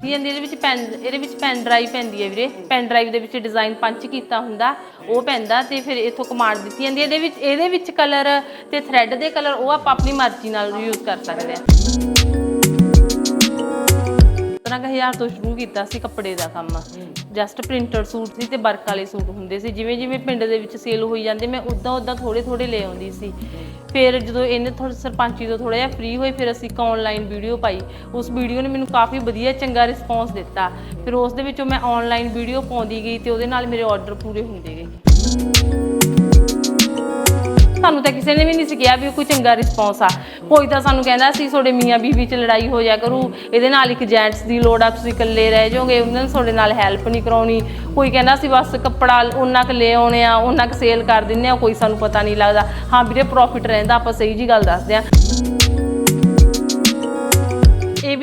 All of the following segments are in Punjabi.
ਜੀ ਇਹਦੇ ਵਿੱਚ ਪੈਨ ਇਹਦੇ ਵਿੱਚ ਪੈਨ ਡਰਾਈਵ ਪੈਂਦੀ ਹੈ ਵੀਰੇ। ਪੈਨ ਡਰਾਈਵ ਦੇ ਵਿੱਚ ਡਿਜ਼ਾਈਨ ਪੰਚ ਕੀਤਾ ਹੁੰਦਾ, ਉਹ ਪੈਂਦਾ ਤੇ ਫਿਰ ਇਥੋਂ ਕਮਾਂਡ ਦਿੱਤੀ ਜਾਂਦੀ ਹੈ। ਇਹਦੇ ਵਿੱਚ ਇਹਦੇ ਵਿੱਚ ਕਲਰ ਤੇ ਥ੍ਰੈਡ ਦੇ ਕਲਰ ਉਹ ਆਪਾਂ ਆਪਣੀ ਮਰਜ਼ੀ ਨਾਲ ਯੂਜ਼ ਕਰ ਸਕਦੇ ਆ ਤਰ੍ਹਾਂ ਕੁ ਹਜ਼ਾਰ ਤੋਂ ਸ਼ੁਰੂ ਕੀਤਾ ਸੀ ਕੱਪੜੇ ਦਾ ਕੰਮ। ਜਸਟ ਪ੍ਰਿੰਟਡ ਸੂਟ ਸੀ ਤੇ ਵਰਕ ਵਾਲੇ ਸੂਟ ਹੁੰਦੇ ਸੀ। ਜਿਵੇਂ ਜਿਵੇਂ ਪਿੰਡ ਦੇ ਵਿੱਚ ਸੇਲ ਹੋਈ ਜਾਂਦੇ, ਮੈਂ ਉਦਾਂ ਉਦਾਂ ਥੋੜੇ ਥੋੜੇ ਲੈ ਆਉਂਦੀ ਸੀ। ਫਿਰ ਜਦੋਂ ਇਹਨੇ ਥੋੜਾ ਸਰਪੰਚੀ ਤੋਂ ਥੋੜਾ ਜਿਹਾ ਫ੍ਰੀ ਹੋਏ, ਫਿਰ ਅਸੀਂ ਇੱਕ ਆਨਲਾਈਨ ਵੀਡੀਓ ਪਾਈ। ਉਸ ਵੀਡੀਓ ਨੇ ਮੈਨੂੰ ਕਾਫੀ ਵਧੀਆ ਚੰਗਾ ਰਿਸਪੌਂਸ ਦਿੱਤਾ। ਫਿਰ ਉਸ ਦੇ ਵਿੱਚੋਂ ਮੈਂ ਆਨਲਾਈਨ ਵੀਡੀਓ ਪਾਉਂਦੀ ਗਈ ਤੇ ਉਹਦੇ ਨਾਲ ਮੇਰੇ ਆਰਡਰ ਪੂਰੇ ਹੁੰਦੇ ਗਏ। ਸਾਨੂੰ ਤਾਂ ਕਿਸੇ ਨੇ ਵੀ ਨਹੀਂ ਸੀ ਕਿਹਾ ਵੀ ਕੋਈ ਚੰਗਾ ਰਿਸਪੌਂਸ ਆ। ਕੋਈ ਤਾਂ ਸਾਨੂੰ ਕਹਿੰਦਾ ਸੀ, ਤੁਹਾਡੇ ਮੀਆਂ ਬੀਵੀ ਚ ਲੜਾਈ ਹੋ ਜਾ ਕਰੂ, ਇਹਦੇ ਨਾਲ ਇੱਕ ਜੈਂਟਸ ਦੀ ਲੋੜ ਆ, ਤੁਸੀਂ ਇਕੱਲੇ ਰਹਿ ਜਾਓਗੇ, ਉਹਨਾਂ ਨੂੰ ਤੁਹਾਡੇ ਨਾਲ ਹੈਲਪ ਨਹੀਂ ਕਰਾਉਣੀ। ਕੋਈ ਕਹਿੰਦਾ ਸੀ, ਬਸ ਕੱਪੜਾ ਉਹਨਾਂ ਕ ਲੈ ਆਉਣੇ ਆ ਉਹਨਾਂ ਕ ਸੇਲ ਕਰ ਦਿੰਨੇ ਆ, ਕੋਈ ਸਾਨੂੰ ਪਤਾ ਨਹੀਂ ਲੱਗਦਾ। ਹਾਂ ਵੀਰੇ ਪ੍ਰੋਫਿਟ ਰਹਿੰਦਾ, ਆਪਾਂ ਸਹੀ ਜੀ ਗੱਲ ਦੱਸਦੇ ਆ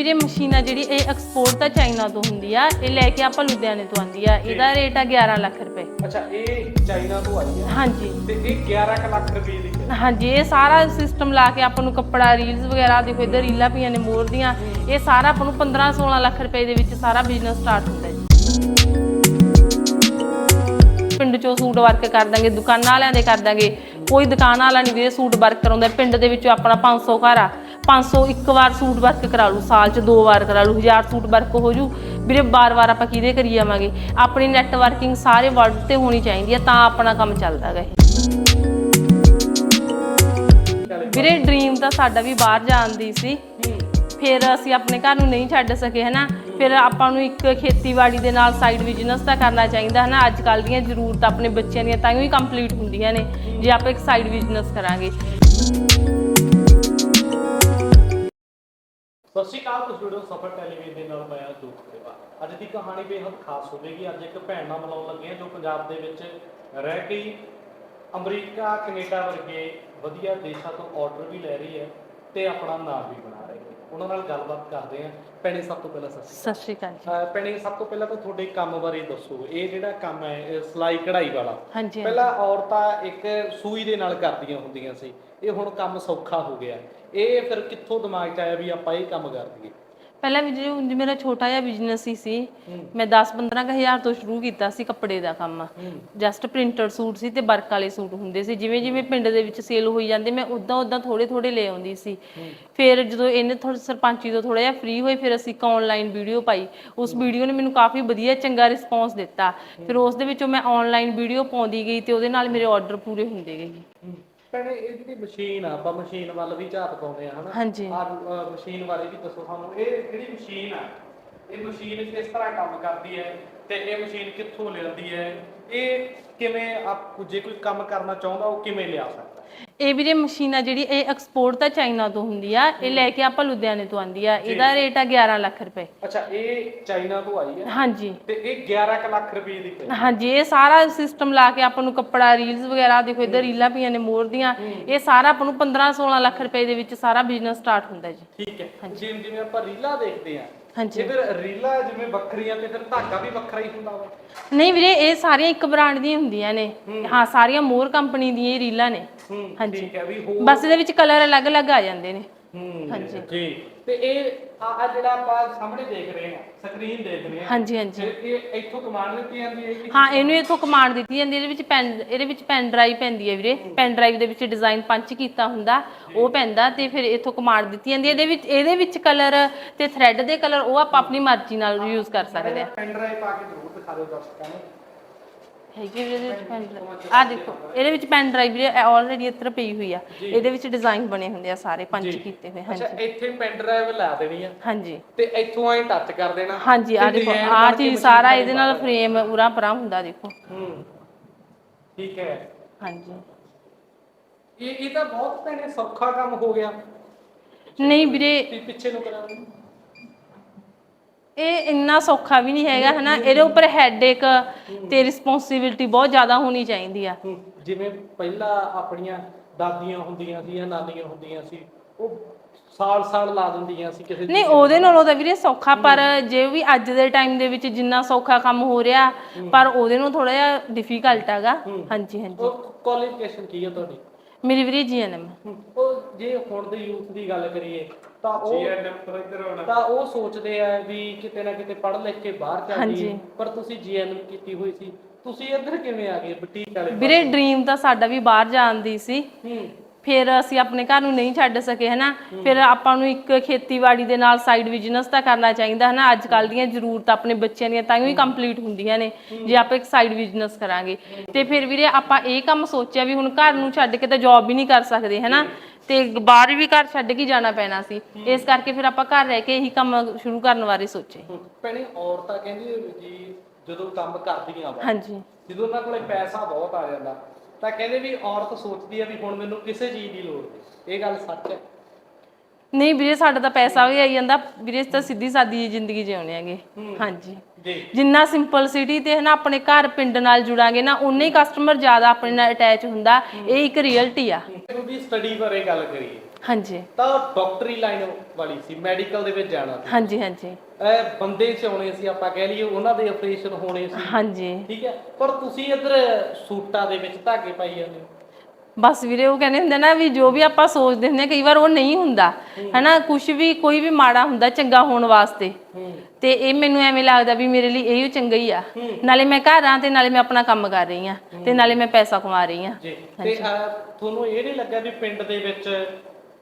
ਵੀਰੇ ਮਸ਼ੀਨ ਆ ਜਿਹੜੀ ਇਹ ਐਕਸਪੋਰਟ ਤਾਂ ਚਾਈਨਾ ਤੋਂ ਹੁੰਦੀ ਆ ਇਹ ਲੈ ਕੇ ਆਪਾਂ ਲੁਧਿਆਣੇ ਤੋਂ ਆਂਦੀ ਆ। ਇਹਦਾ ਰੇਟ ਆ 11 ਲੱਖ ਰੁਪਏ। ਅੱਛਾ ਇਹ ਚਾਈਨਾ ਤੋਂ ਆਈ ਹੈ ਹਾਂਜੀ। ਤੇ ਇਹ 11 ਕੁ ਲੱਖ ਰੁਪਏ ਦੀ ਹੈ ਹਾਂਜੀ ਇਹ ਸਾਰਾ ਸਿਸਟਮ ਲਾ ਕੇ ਆਪਾਂ ਨੂੰ ਕੱਪੜਾ ਰੀਲਸ ਵਗੈਰਾ ਦੇਖੋ ਇੱਧਰ ਰੀਲਾਂ ਪਈਆਂ ਨੇ ਮੋਰ ਦੀਆਂ। ਇਹ ਸਾਰਾ ਆਪਾਂ ਨੂੰ 15 16 ਲੱਖ ਰੁਪਏ ਦੇ ਵਿੱਚ ਸਾਰਾ ਬਿਜ਼ਨਸ ਸਟਾਰਟ ਹੁੰਦਾ ਹੈ ਪਿੰਡ ਚੋਂ ਸੂਟ ਵਰਕ ਕਰ ਦਾਂਗੇ ਦੁਕਾਨਾਂ ਵਾਲਿਆਂ ਦੇ ਕਰ ਦਾਂਗੇ। ਕੋਈ ਦੁਕਾਨ ਵਾਲਾ ਨਹੀਂ ਵੀਰੇ ਸੂਟ ਵਰਕ ਕਰਾਉਂਦਾ ਪਿੰਡ ਦੇ ਵਿੱਚੋਂ ਆਪਣਾ 500 ਘਰ ਆ। 500 ਇੱਕ ਵਾਰ ਸੂਟ ਵਰਕ ਕਰਾ ਲੂ ਸਾਲ 'ਚ ਦੋ ਵਾਰ ਕਰਾ ਲੂ 1000 ਸੂਟ ਵਰਕ ਹੋ ਜੂ। ਵੀਰੇ ਬਾਰ-ਬਾਰ ਆਪਾਂ ਕਿਹਦੇ ਕਰੀ ਜਾਵਾਂਗੇ? ਆਪਣੀ ਨੈਟਵਰਕਿੰਗ ਸਾਰੇ ਵਰਲਡ ਤੇ ਹੋਣੀ ਚਾਹੀਦੀ ਹੈ ਤਾਂ ਆਪਣਾ ਕੰਮ ਚੱਲਦਾ ਗਾ ਇਹ। ਵੀਰੇ ਡ੍ਰੀਮ ਤਾਂ ਸਾਡਾ ਵੀ ਬਾਹਰ ਜਾਣ ਦੀ ਸੀ। ਫਿਰ ਅਸੀਂ ਆਪਣੇ ਘਰ ਨੂੰ ਨਹੀਂ ਛੱਡ ਸਕੇ, ਹਨਾ? ਫਿਰ ਆਪਾਂ ਨੂੰ ਇੱਕ ਖੇਤੀਬਾੜੀ ਦੇ ਨਾਲ ਸਾਈਡ ਬਿਜ਼ਨਸ ਤਾਂ ਕਰਨਾ ਚਾਹੀਦਾ, ਹਨਾ? ਅੱਜ ਕੱਲ ਦੀਆਂ ਜ਼ਰੂਰਤਾਂ ਆਪਣੇ ਬੱਚਿਆਂ ਦੀਆਂ ਤਾਂ ਹੀ ਕੰਪਲੀਟ ਹੁੰਦੀਆਂ ਨੇ, ਜੇ ਆਪਾਂ ਇੱਕ ਸਾਈਡ ਬਿਜ਼ਨਸ ਕਰਾਂਗੇ। ਸਤਿ ਸ਼੍ਰੀ ਅਕਾਲ ਤੁਸੀਂ ਵੀਡੀਓ ਸਫਰ ਟੈਲੀਵਿਜ਼ਨ ਦੇ ਨਾਲ ਮੈਂ ਦੁੱਖ ਦੇਵਾ ਅੱਜ ਦੀ ਕਹਾਣੀ ਬੇਹੱਦ ਖਾਸ ਹੋਵੇਗੀ। ਅੱਜ ਇੱਕ ਭੈਣ ਨਾਲ ਮਿਲਾਉਣ ਲੱਗੇ ਹਾਂ ਜੋ ਪੰਜਾਬ ਦੇ ਵਿੱਚ ਰਹਿ ਕੇ ਅਮਰੀਕਾ ਕੈਨੇਡਾ ਵਰਗੇ ਵਧੀਆ ਦੇਸ਼ਾਂ ਤੋਂ ਆਰਡਰ ਵੀ ਲੈ ਰਹੀ ਹੈ ਤੇ ਆਪਣਾ ਨਾਮ ਵੀ ਬਣਾ ਰਹੀ ਹੈ। ਉਹਨਾਂ ਨਾਲ ਗੱਲਬਾਤ ਕਰਦੇ ਹਾਂ। ਭੈਣੇ ਸਭ ਤੋਂ ਪਹਿਲਾਂ ਸਤਿ ਸ਼੍ਰੀ ਅਕਾਲ। ਭੈਣੇ ਸਭ ਤੋਂ ਪਹਿਲਾਂ ਤਾਂ ਤੁਹਾਡੇ ਕੰਮ ਬਾਰੇ ਦੱਸੋ। ਇਹ ਜਿਹੜਾ ਕੰਮ ਹੈ ਸਿਲਾਈ ਕਢਾਈ ਵਾਲਾ। ਪਹਿਲਾਂ ਔਰਤਾਂ ਇੱਕ ਸੂਈ ਦੇ ਨਾਲ ਕਰਦੀਆਂ ਹੁੰਦੀਆਂ ਸੀ। ਇਹ ਹੁਣ ਕੰਮ ਸੌਖਾ ਹੋ ਗਿਆ। ਇਹ ਫਿਰ ਕਿੱਥੋਂ ਦਿਮਾਗ 'ਚ ਆਇਆ ਵੀ ਆਪਾਂ ਇਹ ਕੰਮ ਕਰ ਦਈਏ? ਪਹਿਲਾਂ ਵੀ ਜੋ ਉਂਝ ਮੇਰਾ ਛੋਟਾ ਜਿਹਾ ਬਿਜ਼ਨਸ ਹੀ ਸੀ ਮੈਂ 10-15 ਹਜ਼ਾਰ ਤੋਂ ਸ਼ੁਰੂ ਕੀਤਾ ਸੀ ਕੱਪੜੇ ਦਾ ਕੰਮ। ਜਸਟ ਪ੍ਰਿੰਟਡ ਸੂਟ ਸੀ ਤੇ ਵਰਕ ਵਾਲੇ ਸੂਟ ਹੁੰਦੇ ਸੀ। ਜਿਵੇਂ ਜਿਵੇਂ ਪਿੰਡ ਦੇ ਵਿੱਚ ਸੇਲ ਹੋਈ ਜਾਂਦੇ ਮੈਂ ਉਦਾਂ ਉਦਾਂ ਥੋੜੇ ਥੋੜੇ ਲੈ ਆਉਂਦੀ ਸੀ। ਫਿਰ ਜਦੋਂ ਇਹਨੇ ਥੋੜਾ ਸਰਪੰਚੀ ਤੋਂ ਥੋੜਾ ਜਿਹਾ ਫ੍ਰੀ ਹੋਏ ਫਿਰ ਅਸੀਂ ਇੱਕ ਆਨਲਾਈਨ ਵੀਡੀਓ ਪਾਈ। ਉਸ ਵੀਡੀਓ ਨੇ ਮੈਨੂੰ ਕਾਫੀ ਵਧੀਆ ਚੰਗਾ ਰਿਸਪੌਂਸ ਦਿੱਤਾ। ਫਿਰ ਉਸ ਦੇ ਵਿੱਚੋਂ ਮੈਂ ਆਨਲਾਈਨ ਵੀਡੀਓ ਪਾਉਂਦੀ ਗਈ ਤੇ ਉਹਦੇ ਨਾਲ ਮੇਰੇ ਆਰਡਰ ਪੂਰੇ ਹੁੰਦੇ ਗਏ। ਭੈਣੇ ਇਹ ਜਿਹੜੀ ਮਸ਼ੀਨ ਆ ਆਪਾਂ ਮਸ਼ੀਨ ਵੱਲ ਵੀ ਝਾਤ ਪਾਉਂਦੇ ਆ ਹਨਾ? ਹਾਂਜੀ। ਆ ਮਸ਼ੀਨ ਬਾਰੇ ਵੀ ਦੱਸੋ ਸਾਨੂੰ। ਇਹ ਜਿਹੜੀ ਮਸ਼ੀਨ ਆ? ਇਹ ਮਸ਼ੀਨ ਕਿਸ ਤਰ੍ਹਾਂ ਕੰਮ ਕਰਦੀ ਹੈ ਤੇ ਇਹ ਮਸ਼ੀਨ ਕਿੱਥੋਂ ਲਿਆਂਦੀ ਹੈ? ਇਹ ਕਿਵੇਂ ਆਪ ਜੇ ਕੋਈ ਕੰਮ ਕਰਨਾ ਚਾਹੁੰਦਾ ਉਹ ਕਿਵੇਂ ਲਿਆ ਸਕਦਾ? ਇਹ ਵੀਰੇ ਮਸ਼ੀਨ ਆ ਜਿਹੜੀ ਇਹ ਐਕਸਪੋਰਟ ਤਾਂ ਚਾਈਨਾ ਤੋਂ ਹੁੰਦੀ ਆ ਇਹ ਲੈ ਕੇ ਆਪਾਂ ਲੁਧਿਆਣੇ ਤੋਂ ਆਂਦੀ ਆ। ਇਹਦਾ ਰੇਟ ਆ 11 ਲੱਖ ਰੁਪਏ। ਅੱਛਾ ਇਹ ਚਾਈਨਾ ਤੋਂ ਆਈ ਹੈ ਹਾਂਜੀ। ਤੇ ਇਹ 11 ਕੁ ਲੱਖ ਰੁਪਏ ਦੀ ਪਈ ਹਾਂਜੀ ਇਹ ਸਾਰਾ ਸਿਸਟਮ ਲਾ ਕੇ ਆਪਾਂ ਨੂੰ ਕੱਪੜਾ ਰੀਲਸ ਵਗੈਰਾ ਦੇਖੋ ਇੱਧਰ ਰੀਲਾਂ ਪਈਆਂ ਨੇ ਮੋਰ ਦੀਆਂ। ਇਹ ਸਾਰਾ ਆਪਾਂ ਨੂੰ 15 16 ਲੱਖ ਰੁਪਏ ਦੇ ਵਿੱਚ ਸਾਰਾ ਬਿਜ਼ਨਸ ਸਟਾਰਟ ਹੁੰਦਾ ਜੀ। ਠੀਕ ਹੈ। ਜਿਵੇਂ ਜਿਵੇਂ ਆਪਾਂ ਰੀਲਾਂ ਦੇਖਦੇ ਆ ਹਾਂਜੀ। ਫਿਰ ਰੀਲਾਂ ਜਿਵੇਂ ਵੱਖਰੀਆਂ ਤੇ ਫਿਰ ਧਾਗਾ ਵੀ ਵੱਖਰਾ ਹੀ ਹੁੰਦਾ ਵਾ? ਨਹੀਂ ਵੀਰੇ ਇਹ ਸਾਰੀਆਂ ਇੱਕ ਬ੍ਰਾਂਡ ਦੀਆਂ ਹੁੰਦੀਆਂ ਨੇ। ਹਾਂ। ਸਾਰੀਆਂ ਮੋਰ ਕੰਪਨੀ ਦੀਆਂ ਹੀ ਰੀਲਾਂ ਨੇ। ਹੂੰ ਹਾਂਜੀ। ਠੀਕ ਹੈ ਵੀ ਹੋਰ ਬਸ ਇਹਦੇ ਵਿੱਚ ਕਲਰ ਅਲੱਗ-ਅਲੱਗ ਆ ਜਾਂਦੇ ਨੇ। ਹੂੰ ਹਾਂਜੀ। ਜੀ ਤੇ ਇਹ ਆ ਆ ਜਿਹੜਾ ਆਪਾਂ ਸਾਹਮਣੇ ਦੇਖ ਰਹੇ ਹਾਂ ਸਕਰੀਨ ਦੇਖ ਰਹੇ ਹਾਂ। ਹਾਂਜੀ ਹਾਂਜੀ। ਫਿਰ ਇਹ ਇੱਥੋਂ ਕਮਾਂਡ ਦਿੱਤੀ ਜਾਂਦੀ ਹੈ ਕਿ ਹਾਂ ਇਹਨੂੰ ਇਥੋਂ ਕਮਾਂਡ ਦਿੱਤੀ ਜਾਂਦੀ ਹੈ, ਇਹਦੇ ਵਿੱਚ ਪੈਨ ਇਹਦੇ ਵਿੱਚ ਪੈਨ ਡਰਾਈਵ ਪੈਂਦੀ ਹੈ ਵੀਰੇ। ਪੈਨ ਡਰਾਈਵ ਦੇ ਵਿੱਚ ਡਿਜ਼ਾਈਨ ਪੰਚ ਕੀਤਾ ਹੁੰਦਾ ਉਹ ਪੈਂਦਾ ਤੇ ਫਿਰ ਇਥੋਂ ਕਮਾਂਡ ਦਿੱਤੀ ਜਾਂਦੀ ਹੈ। ਇਹਦੇ ਵਿੱਚ ਇਹਦੇ ਵਿੱਚ ਕਲਰ ਤੇ ਥ੍ਰੈਡ ਦੇ ਕਲਰ ਉਹ ਆਪਾਂ ਆਪਣੀ ਮਰਜ਼ੀ ਨਾਲ ਯੂਜ਼ ਕਰ ਸਕਦੇ ਆ ਪੈਨ ਡਰਾਈਵ ਪਾ ਕੇ ਜ਼ਰੂਰ ਦਿਖਾ ਦਿਓ ਦਰਸ਼ਕਾਂ ਨੂੰ। ਹੈਗੀ ਵੀਰੇ ਇਹਦੇ ਵਿੱਚ ਪੈਨ ਡਰਾਈਵ ਆ ਦੇਖੋ ਇਹਦੇ ਵਿੱਚ ਪੈਨ ਡਰਾਈਵ ਵੀਰੇ ਆਲਰੇਡੀ ਇੱਧਰ ਪਈ ਹੋਈ ਆ। ਇਹਦੇ ਵਿੱਚ ਡਿਜ਼ਾਈਨ ਬਣੇ ਹੁੰਦੇ ਆ ਸਾਰੇ ਪੰਚ ਕੀਤੇ ਹੋਏ ਹਾਂਜੀ। ਅੱਛਾ ਇੱਥੇ ਪੈਨ ਡਰਾਈਵ ਲਾ ਦੇਣੀ ਆ। ਹਾਂਜੀ। ਤੇ ਇੱਥੋਂ ਐਂ ਟੱਚ ਕਰ ਦੇਣਾ। ਹਾਂਜੀ ਆ ਦੇਖੋ ਆ ਚੀਜ਼ ਸਾਰਾ ਇਹਦੇ ਨਾਲ ਫਰੇਮ ਉਰਾ ਪਰਾਂ ਹੁੰਦਾ ਦੇਖੋ। ਹੂੰ। ਠੀਕ ਹੈ। ਹਾਂਜੀ। ਇਹ ਇਹ ਤਾਂ ਬਹੁਤ ਭੈਣੇ ਸੌਖਾ ਕੰਮ ਹੋ ਗਿਆ। ਨਹੀਂ ਵੀਰੇ ਪਿੱਛੇ ਨੂੰ ਕਰਾਂ ਇਹ ਇੰਨਾ ਸੌਖਾ ਵੀ ਨਹੀਂ ਹੈਗਾ ਹਨਾ? ਇਹਦੇ ਉੱਪਰ ਹੈਡੇਕ ਤੇ ਰਿਸਪੌਂਸਿਬਿਲਟੀ ਬਹੁਤ ਜ਼ਿਆਦਾ ਹੋਣੀ ਚਾਹੀਦੀ ਆ। ਜਿਵੇਂ ਪਹਿਲਾਂ ਆਪਣੀਆਂ ਦਾਦੀਆਂ ਹੁੰਦੀਆਂ ਸੀ ਜਾਂ ਨਾਨੀਆਂ ਹੁੰਦੀਆਂ ਸੀ ਉਹ ਸਾਲ ਸਾਲ ਲਾ ਦਿੰਦੀਆਂ ਸੀ ਕਿਸੇ ਨਹੀਂ ਉਹਦੇ ਨਾਲੋਂ ਤਾਂ ਵੀਰੇ ਸੌਖਾ ਪਰ ਜੇ ਵੀ ਅੱਜ ਦੇ ਟਾਈਮ ਦੇ ਵਿੱਚ ਜਿੰਨਾ ਸੌਖਾ ਕੰਮ ਹੋ ਰਿਹਾ ਪਰ ਉਹਦੇ ਨੂੰ ਥੋੜਾ ਜਿਹਾ ਡਿਫਿਕਲਟ ਹੈਗਾ। ਹਾਂਜੀ ਹਾਂਜੀ। ਉਹ ਕੁਆਲੀਫਿਕੇਸ਼ਨ ਕੀ ਹੈ ਤੁਹਾਡੀ? ਮੇਰੀ ਵੀਰੇ ਜੀਐਨਐਮ ਹੂੰ, ਉਹ ਜੇ ਹੁਣ ਦੇ ਯੂਥ ਦੀ ਗੱਲ ਕਰੀਏ ਤਾਂ ਉਹ ਜੀਐਨਐਮ ਤੋਂ ਇੱਧਰ ਆਉਣਾ। ਤਾਂ ਉਹ ਸੋਚਦੇ ਆ ਵੀ ਕਿਤੇ ਨਾ ਕਿਤੇ ਪੜ੍ਹ ਲਿਖ ਕੇ ਬਾਹਰ ਚੱਲ। ਜਾਈਏ। ਪਰ ਤੁਸੀਂ ਜੀਐਨਐਮ ਕੀਤੀ ਹੋਈ ਸੀ। ਤੁਸੀਂ ਇੱਧਰ ਕਿਵੇਂ ਆ ਗਏ ਬੁਟੀਕ ਵਾਲੇ ਵੀਰੇ ਡ੍ਰੀਮ ਤਾਂ ਸਾਡਾ ਵੀ ਬਾਹਰ ਜਾਣ ਦੀ ਸੀ। ਹੂੰ। ਫਿਰ ਅਸੀਂ ਆਪਣੇ ਘਰ ਨੂੰ ਨਹੀਂ ਛੱਡ ਸਕੇ ਹਨਾ? ਫਿਰ ਆਪਾਂ ਨੂੰ ਇੱਕ ਖੇਤੀਬਾੜੀ ਦੇ ਨਾਲ ਸਾਈਡ ਬਿਜ਼ਨਸ ਤਾਂ ਕਰਨਾ ਚਾਹੀਦਾ ਹਨਾ? ਅੱਜ ਕੱਲ ਦੀਆਂ ਜ਼ਰੂਰਤਾਂ ਆਪਣੇ ਬੱਚਿਆਂ ਦੀਆਂ ਤਾਂ ਹੀ ਕੰਪਲੀਟ ਹੁੰਦੀਆਂ ਨੇ ਜੇ ਆਪਾਂ ਇੱਕ ਸਾਈਡ ਬਿਜ਼ਨਸ ਕਰਾਂਗੇ। ਤੇ ਫਿਰ ਵੀਰੇ ਆਪਾਂ ਇਹ ਕੰਮ ਸੋਚਿਆ ਵੀ ਹੁਣ ਘਰ ਨੂੰ ਛੱਡ ਕੇ ਤਾਂ ਜੌਬ ਵੀ ਨਹੀਂ ਕਰ ਸਕਦੇ ਹਨਾ? ਤੇ ਬਾਹਰ ਵੀ ਘਰ ਛੱਡ ਕੇ ਜਾਣਾ ਪੈਣਾ ਸੀ। ਇਸ ਕਰਕੇ ਫਿਰ ਆਪਾਂ ਘਰ ਰਹਿ ਕੇ ਇਹੀ ਕੰਮ ਸ਼ੁਰੂ ਕਰਨ ਬਾਰੇ ਸੋਚੇ। ਭੈਣੇ ਔਰਤਾਂ ਕਹਿੰਦੀ ਜੀ ਜਦੋਂ ਕੰਮ ਕਰਦੀਆਂ ਵਾ ਹਾਂਜੀ। ਜਦੋਂ ਉਹਨਾਂ ਕੋਲੇ ਪੈਸਾ ਬਹੁਤ ਆ ਜਾਂਦਾ ਤਾਂ ਕਹਿੰਦੇ ਵੀ ਔਰਤ ਸੋਚਦੀ ਆ ਵੀ ਹੁਣ ਮੈਨੂੰ ਕਿਸੇ ਚੀਜ਼ ਦੀ ਲੋੜ ਨਹੀਂ ਇਹ ਗੱਲ ਸੱਚ ਹੈ। ਨਹੀਂ ਵੀਰੇ ਸਾਡਾ ਤਾਂ ਪੈਸਾ ਵੀ ਆਈ ਜਾਂਦਾ। ਵੀਰੇ ਅਸੀਂ ਤਾਂ ਸਿੱਧੀ ਸਾਦੀ ਜ਼ਿੰਦਗੀ ਜਿਉਣੇ ਆਂਗੇ ਹਾਂਜੀ। ਜੀ। ਜਿੰਨਾ ਸਿੰਪਲ ਸਿਟੀ ਤੇ ਹਨਾ ਆਪਣੇ ਘਰ ਪਿੰਡ ਨਾਲ ਜੁੜਾਂਗੇ ਨਾ ਉਨੇ ਹੀ ਕਸਟਮਰ ਜ਼ਿਆਦਾ ਆਪਣੇ ਨਾਲ ਅਟੈਚ ਹੁੰਦਾ। ਇਹ ਇੱਕ ਰਿਅਲਟੀ ਆ। ਉਹਦੀ ਸਟੱਡੀ ਬਾਰੇ ਗੱਲ ਕਰੀਏ। ਹਾਂਜੀ। ਤਾਂ ਡਾਕਟਰੀ ਲਾਈਨ ਵਾਲੀ ਸੀ ਮੈਡੀਕਲ ਦੇ ਵਿੱਚ ਜਾਣਾ ਸੀ। ਹਾਂਜੀ ਹਾਂਜੀ। ਇਹ ਬੰਦੇ ਸਿਆਉਣੇ ਸੀ ਆਪਾਂ ਕਹਿ ਲਈਏ ਉਹਨਾਂ ਦੇ ਆਪਰੇਸ਼ਨ ਹੋਣੇ ਸੀ। ਹਾਂਜੀ। ਠੀਕ ਹੈ। ਪਰ ਤੁਸੀਂ ਇੱਧਰ ਸੂਟਾਂ ਦੇ ਵਿੱਚ ਧਾਗੇ ਪਾਈ ਜਾਂਦੇ ਹੋ। ਬਸ ਵੀਰੇ ਉਹ ਕਹਿੰਦੇ ਹੁੰਦੇ ਨਾ ਵੀ ਜੋ ਵੀ ਆਪਾਂ ਸੋਚਦੇ ਹੁੰਦੇ ਆ ਕਈ ਵਾਰ ਉਹ ਨਹੀਂ ਹੁੰਦਾ। ਹਨਾ ਕੁਝ ਵੀ ਕੋਈ ਵੀ ਮਾੜਾ ਹੁੰਦਾ ਚੰਗਾ ਹੋਣ ਵਾਸਤੇ। ਤੇ ਇਹ ਮੈਨੂੰ ਐਵੇਂ ਲੱਗਦਾ ਵੀ ਮੇਰੇ ਲਈ ਇਹ ਚੰਗਾ ਹੀ ਆ। ਨਾਲੇ ਮੈਂ ਘਰ ਆ ਤੇ ਨਾਲੇ ਮੈਂ ਆਪਣਾ ਕੰਮ ਕਰ ਰਹੀ ਆ ਤੇ ਨਾਲੇ ਮੈਂ ਪੈਸਾ ਕਮਾ ਰਹੀ ਆ। ਜੀ। ਤੇ ਤੁਹਾਨੂੰ ਇਹ ਨਹੀਂ ਲੱਗਾ ਵੀ ਪਿੰਡ ਦੇ ਵਿੱਚ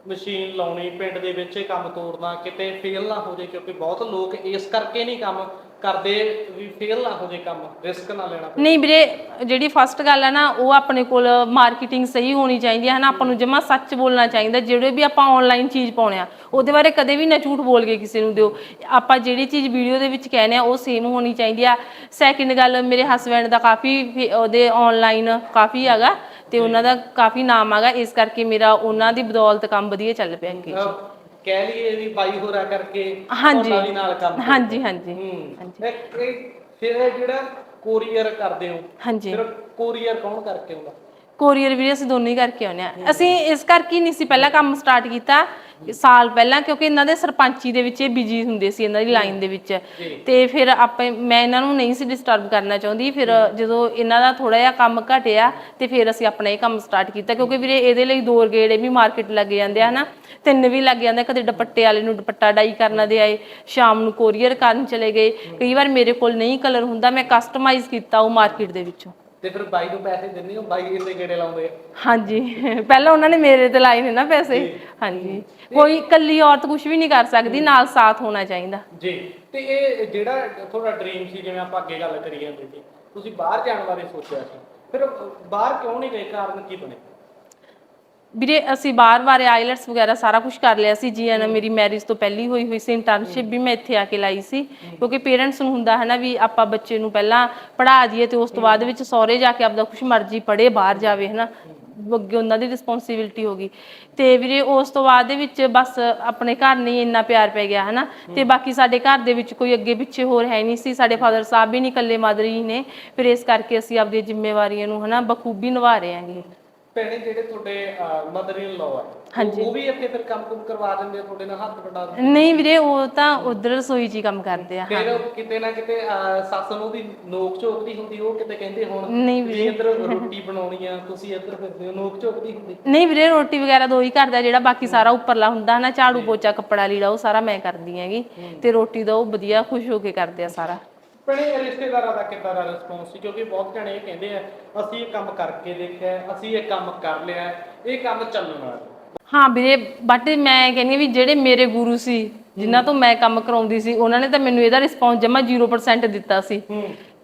ਮਸ਼ੀਨ ਲਾਉਣੀ ਪਿੰਡ ਦੇ ਵਿੱਚ ਇਹ ਕੰਮ ਤੋਰਨਾ ਕਿਤੇ ਫੇਲ ਨਾ ਹੋ ਜਾਏ ਕਿਉਂਕਿ ਬਹੁਤ ਲੋਕ ਇਸ ਕਰਕੇ ਨਹੀਂ ਕੰਮ ਕਰਦੇ ਵੀ ਫੇਲ ਨਾ ਹੋ ਜਾਏ ਕੰਮ ਰਿਸਕ ਨਾ ਲੈਣਾ ਪਵੇ। ਨਹੀਂ ਵੀਰੇ ਜਿਹੜੀ ਫਸਟ ਗੱਲ ਹੈ ਨਾ ਉਹ ਆਪਣੇ ਕੋਲ ਮਾਰਕੀਟਿੰਗ ਸਹੀ ਹੋਣੀ ਚਾਹੀਦੀ ਹੈ ਹਨਾ? ਆਪਾਂ ਨੂੰ ਜਮਾ ਸੱਚ ਬੋਲਣਾ ਚਾਹੀਦਾ ਜਿਹੜੇ ਵੀ ਆਪਾਂ ਆਨਲਾਈਨ ਚੀਜ਼ ਪਾਉਣੇ ਆ ਉਹਦੇ ਬਾਰੇ ਕਦੇ ਵੀ ਨਾ ਝੂਠ ਬੋਲ ਕੇ ਕਿਸੇ ਨੂੰ ਦਿਓ। ਆਪਾਂ ਜਿਹੜੀ ਚੀਜ਼ ਵੀਡੀਓ ਦੇ ਵਿੱਚ ਕਹਿੰਦੇ ਆ ਉਹ ਸੇਮ ਹੋਣੀ ਚਾਹੀਦੀ ਆ। ਸੈਕਿੰਡ ਗੱਲ ਮੇਰੇ ਹਸਬੰਡ ਦਾ ਕਾਫੀ ਫੇ- ਉਹਦੇ ਆਨਲਾਈਨ ਕਾਫੀ ਹੈਗਾ ਤੇ ਉਹਨਾਂ ਦਾ ਕਾਫੀ ਨਾਮ ਹੈਗਾ ਇਸ ਕਰਕੇ ਮੇਰਾ ਉਹਨਾਂ ਦੀ ਬਦੌਲਤ ਕੰਮ ਵਧੀਆ ਚੱਲ ਪਿਆ ਅੱਗੇ। ਅਹ, ਕਹਿ ਲਈਏ ਵੀ ਬਾਈ ਹੋਰਾ ਕਰਕੇ ਹਾਂਜੀ। ਉਹਨਾਂ ਦੇ ਨਾਲ ਕੰਮ ਹਾਂਜੀ ਹਾਂਜੀ। ਹੂੰ। ਇਹ- ਇਹ ਫਿਰ ਇਹ ਜਿਹੜਾ ਕੋਰੀਅਰ ਕਰਦੇ ਹੋ ਹਾਂਜੀ। ਫਿਰ ਕੋਰੀਅਰ ਕੌਣ ਕਰਕੇ ਆਉਂਦਾ? ਕੋਰੀਅਰ ਵੀ ਅਸੀਂ ਦੋਨੋਂ ਹੀ ਕਰਕੇ ਆਉਂਦੇ ਆ ਅਸੀਂ ਇਸ ਕਰਕੇ ਹੀ ਨਹੀਂ ਸੀ ਪਹਿਲਾਂ ਕੰਮ ਸਟਾਰਟ ਕੀਤਾ। ਸਾਲ ਪਹਿਲਾਂ ਕਿਉਂਕਿ ਇਹਨਾਂ ਦੇ ਸਰਪੰਚੀ ਦੇ ਵਿੱਚ ਇਹ ਬਿਜ਼ੀ ਹੁੰਦੇ ਸੀ ਇਹਨਾਂ ਦੀ ਲਾਈਨ ਦੇ ਵਿੱਚ। ਤੇ ਫਿਰ ਆਪਾਂ ਮੈਂ ਇਹਨਾਂ ਨੂੰ ਨਹੀਂ ਸੀ ਡਿਸਟਰਬ ਕਰਨਾ ਚਾਹੁੰਦੀ। ਫਿਰ ਜਦੋਂ ਇਹਨਾਂ ਦਾ ਥੋੜਾ ਜਿਹਾ ਕੰਮ ਘਟਿਆ ਤੇ ਫਿਰ ਅਸੀਂ ਆਪਣਾ ਇਹ ਕੰਮ ਸਟਾਰਟ ਕੀਤਾ। ਕਿਉਂਕਿ ਵੀਰੇ ਇਹਦੇ ਲਈ ਦੋ ਗੇੜੇ ਵੀ ਮਾਰਕੀਟ ਲੱਗ ਜਾਂਦੇ ਆ ਹਨਾ? ਤਿੰਨ ਵੀ ਲੱਗ ਜਾਂਦੇ ਕਦੇ ਦੁਪੱਟੇ ਵਾਲੇ ਨੂੰ ਦੁਪੱਟਾ ਡਾਈ ਕਰਨਾ ਦੇ ਆਏ ਸ਼ਾਮ ਨੂੰ ਕੋਰੀਅਰ ਕਰਨ ਚਲੇ ਗਏ। ਕਈ ਵਾਰ ਮੇਰੇ ਕੋਲ ਨਹੀਂ ਕਲਰ ਹੁੰਦਾ ਮੈਂ ਕਸਟਮਾਈਜ਼ ਕੀਤਾ ਉਹ ਮਾਰਕੀਟ ਦੇ ਵਿੱਚੋਂ। ਤੇ ਫਿਰ ਬਾਈ ਨੂੰ ਪੈਸੇ ਦਿੰਦੇ ਹੋ ਬਾਈ ਇੰਨੇ ਗੇੜੇ ਲਾਉਂਦੇ ਆ? ਹਾਂਜੀ ਪਹਿਲਾਂ ਉਹਨਾਂ ਨੇ ਮੇਰੇ ਤੇ ਲਾਏ ਨੇ ਨਾ ਪੈਸੇ। ਹਾਂਜੀ। ਕੋਈ ਇਕੱਲੀ ਔਰਤ ਕੁਝ ਵੀ ਨਹੀਂ ਕਰ ਸਕਦੀ ਨਾਲ ਸਾਥ ਹੋਣਾ ਚਾਹੀਦਾ। ਜੀ। ਤੇ ਇਹ ਜਿਹੜਾ ਤੁਹਾਡਾ ਡ੍ਰੀਮ ਸੀ ਜਿਵੇਂ ਆਪਾਂ ਅੱਗੇ ਗੱਲ ਕਰੀ ਜਾਂਦੇ ਸੀ ਤੁਸੀਂ ਬਾਹਰ ਜਾਣ ਬਾਰੇ ਸੋਚਿਆ ਸੀ। ਫਿਰ ਬਾਹਰ ਕਿਉਂ ਨਹੀਂ ਗਏ? ਕਾਰਨ ਕੀ ਬਣੇ? ਵੀਰੇ, ਅਸੀਂ ਬਾਰ ਬਾਰੇ ਆਈਲੈਟਸ ਵਗੈਰਾ ਸਾਰਾ ਕੁਝ ਕਰ ਲਿਆ ਸੀ। ਜੀ ਨਾ, ਮੇਰੀ ਮੈਰਿਜ ਤੋਂ ਪਹਿਲੀ ਹੋਈ ਹੋਈ ਸੀ ਇੰਟਰਨਸ਼ਿਪ ਵੀ ਮੈਂ ਇੱਥੇ ਆ ਕੇ ਲਾਈ ਸੀ। ਕਿਉਂਕਿ ਪੇਰੈਂਟਸ ਨੂੰ ਹੁੰਦਾ ਹੈ ਨਾ ਵੀ ਆਪਾਂ ਬੱਚੇ ਨੂੰ ਪਹਿਲਾਂ ਪੜ੍ਹਾ ਦਈਏ ਤੇ ਉਸ ਤੋਂ ਬਾਅਦ ਵਿੱਚ ਸਹੁਰੇ ਜਾ ਕੇ ਆਪਦਾ ਕੁਝ ਮਰਜ਼ੀ ਪੜ੍ਹੇ ਬਾਹਰ ਜਾਵੇ, ਹੈ ਨਾ। ਅੱਗੇ ਉਹਨਾਂ ਦੀ ਰਿਸਪੌਂਸਿਬਿਲਟੀ ਹੋਗੀ ਤੇ ਵੀਰੇ, ਉਸ ਤੋਂ ਬਾਅਦ ਦੇ ਵਿੱਚ ਬਸ ਆਪਣੇ ਘਰ ਨਹੀਂ ਇੰਨਾ ਪਿਆਰ ਪੈ ਗਿਆ ਹਨਾ ਤੇ ਬਾਕੀ ਸਾਡੇ ਘਰ ਦੇ ਵਿੱਚ ਕੋਈ ਅੱਗੇ ਪਿੱਛੇ ਹੋਰ ਹੈ ਨਹੀਂ ਸੀ। ਸਾਡੇ ਫਾਦਰ ਸਾਹਿਬ ਵੀ ਨਹੀਂ ਇਕੱਲੇ ਮਦਰ ਹੀ ਨੇ। ਫਿਰ ਇਸ ਕਰਕੇ ਅਸੀਂ ਆਪਦੀਆਂ ਜ਼ਿੰਮੇਵਾਰੀਆਂ ਨੂੰ ਹਨਾ ਬਖੂਬੀ ਨਿਭਾ ਰਹੇ ਹਾਂਗੇ। ਭੈਣੇ ਜਿਹੜੇ ਤੁਹਾਡੇ ਮਦਰ ਇਨ ਲਾਅ ਹਾਂਜੀ। ਉਹ ਵੀ ਇੱਥੇ ਫਿਰ ਕੰਮ ਕੁਮ ਕਰਵਾ ਦਿੰਦੇ ਆ ਤੁਹਾਡੇ ਨਾਲ ਹੱਥ ਵਟਾ ਦਿੰਦੇ ਨਹੀਂ ਵੀਰੇ ਉਹ ਤਾਂ ਉਧਰ ਰਸੋਈ 'ਚ ਹੀ ਕੰਮ ਕਰਦੇ ਆ ਫਿਰ ਕਿਤੇ ਨਾ ਕਿਤੇ ਸੱਸ ਨੂੰ ਦੀ ਨੋਕ ਝੋਕ ਦੀ ਹੁੰਦੀ ਉਹ ਕਿਤੇ ਕਹਿੰਦੇ ਹੁਣ ਨਹੀਂ ਵੀ ਇੱਧਰ ਰੋਟੀ ਬਣਾਉਣੀ ਆ ਤੁਸੀਂ ਇੱਧਰ ਫਿਰਦੇ ਹੋ ਨੋਕ ਝੋਕ ਦੀ ਹੁੰਦੀ। ਨਹੀਂ ਵੀਰੇ ਰੋਟੀ ਵਗੈਰਾ ਦੋ ਹੀ ਕਰਦਾ ਜਿਹੜਾ ਬਾਕੀ ਸਾਰਾ ਉੱਪਰਲਾ ਹੁੰਦਾ ਨਾ ਝਾੜੂ ਪੋਚਾ ਕੱਪੜਾ ਲੀੜਾ ਉਹ ਸਾਰਾ ਮੈਂ ਕਰਦੀ ਹੈਗੀ। ਤੇ ਰੋਟੀ ਦਾ ਉਹ ਵਧੀਆ ਖੁਸ਼ ਹੋ ਕੇ ਕਰਦੇ ਆ ਸਾਰਾ। ਭੈਣੇ ਰਿਸ਼ਤੇਦਾਰਾਂ ਦਾ ਕਿੱਦਾਂ ਦਾ ਰਿਸਪੌਂਸ ਸੀ? ਕਿਉਂਕਿ ਬਹੁਤ ਜਣੇ ਇਹ ਕਹਿੰਦੇ ਆ ਅਸੀਂ ਇਹ ਕੰਮ ਕਰਕੇ ਦੇਖਿਆ ਹੈ, ਅਸੀਂ ਇਹ ਕੰਮ ਕਰ ਲਿਆ ਹੈ, ਇਹ ਕੰਮ ਚੱਲਣ ਵਾਲਾ ਹੈ। ਹਾਂ ਵੀਰੇ ਬਟ ਮੈਂ ਕਹਿੰਦੀ ਹਾਂ ਵੀ ਜਿਹੜੇ ਮੇਰੇ ਗੁਰੂ ਸੀ ਜਿਨ੍ਹਾਂ ਤੋਂ ਮੈਂ ਕੰਮ ਕਰਾਉਂਦੀ ਸੀ ਉਹਨਾਂ ਨੇ ਤਾਂ ਮੈਨੂੰ ਇਹਦਾ ਰਿਸਪੌਂਸ ਜਮਾ 0% ਦਿੱਤਾ ਸੀ।